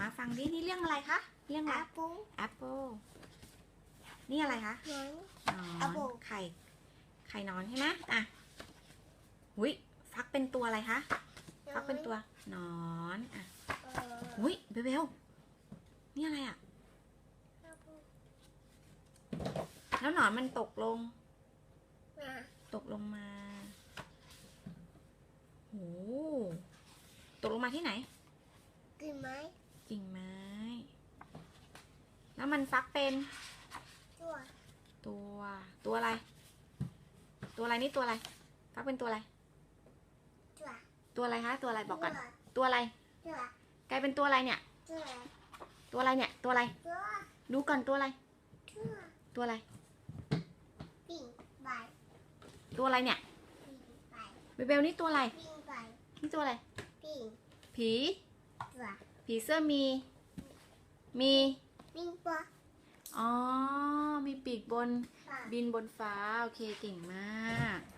มาฟังดิ นี่เรื่องอะไรคะ เรื่องแออะไรปเปิ้ลแอปเปิลนี่อะไรคะน้อยนอน Apple ไข่ ไข่นอนใช่ไหมอะหุยฟักเป็นตัวอะไรคะ ฟักเป็นตัวนอนอะเออหุยเบลเบลนี่อะไรอะแอปเปิ้ลแล้วหนอนมันตกลงนะตกลงมาโหตกลงมาที่ไหนกินไหม กิ่งไม้แล้วมันฟักเป็นตัว ตัวตัวอะไร ตัวอะไรนี่ตัวอะไรฟักเป็นตัวอะไร ตัวตัวอะไรคะตัวอะไรบอกกันตัวตัวอะไรตัวกลายเป็นตัวอะไรเนี่ย ตัวตัวอะไรเนี่ยตัวอะไร ตัวดูก่อนตัวอะไร ตัวตัวอะไรปิ่งใบตัวอะไรเนี่ยปิ่งใบเบเบลนี่ตัวอะไรปิ่งใบนี่ตัวอะไรปิ่งผี ตัว ผีเสื้อมี มีปิ่งปะอ๋อ มีปีกบนปะบินบนฟ้า โอเค เก่งมากป